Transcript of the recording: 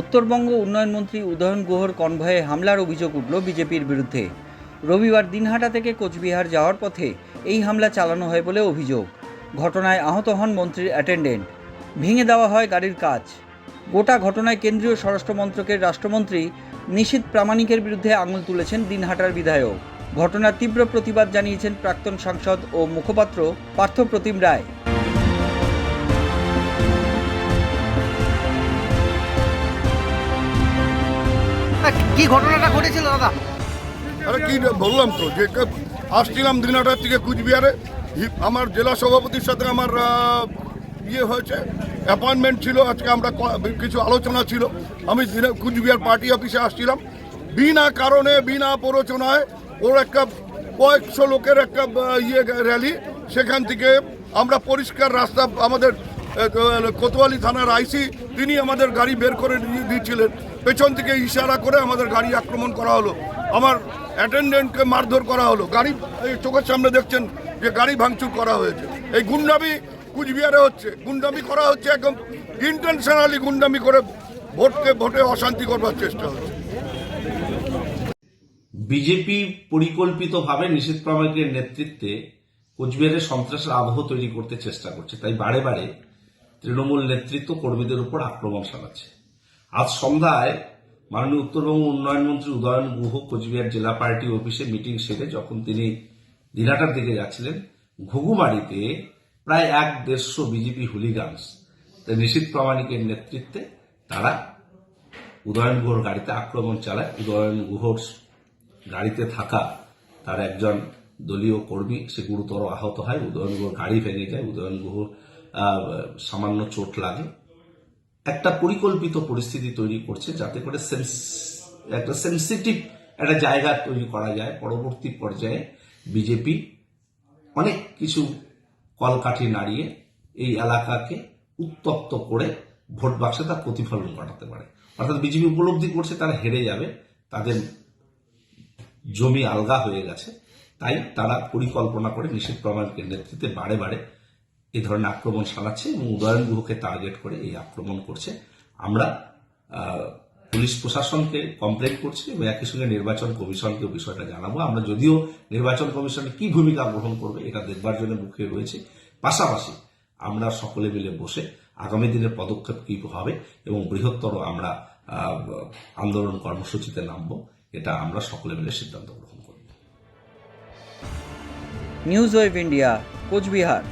উত্তরবঙ্গ উন্নয়ন মন্ত্রী উদয়ন গুহর কনভয়ে হামলার অভিযোগ উঠল বিজেপির বিরুদ্ধে। রবিবার দিনহাটা থেকে কোচবিহার যাওয়ার পথে এই হামলা চালানো হয় বলে অভিযোগ। ঘটনায় আহত হন মন্ত্রীর অ্যাটেন্ডেন্ট। ভেঙে দেওয়া হয় গাড়ির কাজ। গোটা ঘটনায় কেন্দ্রীয় স্বরাষ্ট্র মন্ত্রকের রাষ্ট্রমন্ত্রী নিশীত প্রামাণিকের বিরুদ্ধে আঙুল তুলেছেন দিনহাটার বিধায়ক। ঘটনার তীব্র প্রতিবাদ জানিয়েছেন প্রাক্তন সাংসদ ও মুখপাত্র পার্থ প্রতিম রায়। কি ঘটনাটা ঘটেছিল, দাদা? আরে কি বললাম তো, যে আসছিলাম দিনাটার থেকে কুচবিহারে আমার জেলা সভাপতির সাথে আমার ইয়ে হয়েছে অ্যাপয়েন্টমেন্ট ছিল, আজকে আমরা কিছু আলোচনা ছিল। আমি কুচবিহার পার্টি অফিসে আসছিলাম। বিনা কারণে, বিনা প্ররোচনায় ওর একটা কয়েকশো লোকের একটা ইয়ে র্যালি সেখান থেকে আমরা পরিষ্কার রাস্তা, আমাদের কোতোয়ালি থানার আইসি, তিনি আমাদের গাড়ি বের করে দিয়েছিলেন। পেছন থেকে ইশারা করে আমাদের গাড়ি আক্রমণ করা হলো। আমার অ্যাটেন্ডেন্টকে মারধর করা হলো। গাড়ি, এই চোখের সামনে দেখছেন যে গাড়ি ভাঙচুর করা হয়েছে। এই গুন্ডামি কুচবিহারে হচ্ছে। গুন্ডামি করা হচ্ছে একদম ইন্টেনশনালি গুন্ডামি করে ভোটকে, ভোটে অশান্তি করবার চেষ্টা হচ্ছে। বিজেপি পরিকল্পিতভাবে নিষেধ প্রামাণিকের নেতৃত্বে কোচবিহারে সন্ত্রাসের আবহ তৈরি করতে চেষ্টা করছে। তাই বারে বারে তৃণমূল নেতৃত্ব কর্মীদের উপর আক্রমণ চালাচ্ছে। আজ সন্ধ্যায় মাননীয় উত্তরবঙ্গ উন্নয়ন মন্ত্রী উদয়ন গুহ কোচবিহার জেলা পার্টি অফিসে মিটিং সেরে যখন তিনি দিনাটার দিকে যাচ্ছিলেন, ঘুঘুমারিতে প্রায় এক দেড়শো বিজেপি হুলিগানস নিশীত প্রামাণিকের নেতৃত্বে তারা উদয়ন গুহর গাড়িতে আক্রমণ চালায়। উদয়ন গুহর গাড়িতে থাকা তার একজন দলীয় কর্মী, সে গুরুতর আহত হয়। উদয়ন গুহর গাড়ি ভেঙে যায়। উদয়ন গুহ সামান্য চোট লাগে। একটা পরিকল্পিত পরিস্থিতি তৈরি করছে যাতে করে একটা সেন্সিটিভ একটা জায়গা তৈরি করা যায়। পরবর্তী পর্যায়ে বিজেপি অনেক কিছু কলকাঠি নাড়িয়ে এই এলাকাকে উত্তপ্ত করে ভোট বাক্সে তার প্রতিফলন ঘটাতে পারে। অর্থাৎ বিজেপি উপলব্ধি করছে, তারা হেরে যাবে, তাদের জমি আলগা হয়ে গেছে, তাই তারা পরিকল্পনা করে নিষেধ প্রমাণকের নেতৃত্বে বারে বারে এই ধরনের আক্রমণ চালাচ্ছে এবং উদয়ন গুহকে টার্গেট করে এই আক্রমণ করছে। আমরা পুলিশ প্রশাসনকে কমপ্লেন করছি এবং একই সঙ্গে নির্বাচন কমিশনকে বিষয়টা জানাব। আমরা যদিও নির্বাচন কমিশন কি ভূমিকা গ্রহণ করবে এটা দেখবার জন্য মুখে রয়েছে। পাশাপাশি আমরা সকলে মিলে বসে আগামী দিনের পদক্ষেপ কি হবে এবং বৃহত্তর আমরা আন্দোলন কর্মসূচিতে নামবো, এটা আমরা সকলে মিলে সিদ্ধান্ত গ্রহণ করব। News web India Cooch Behar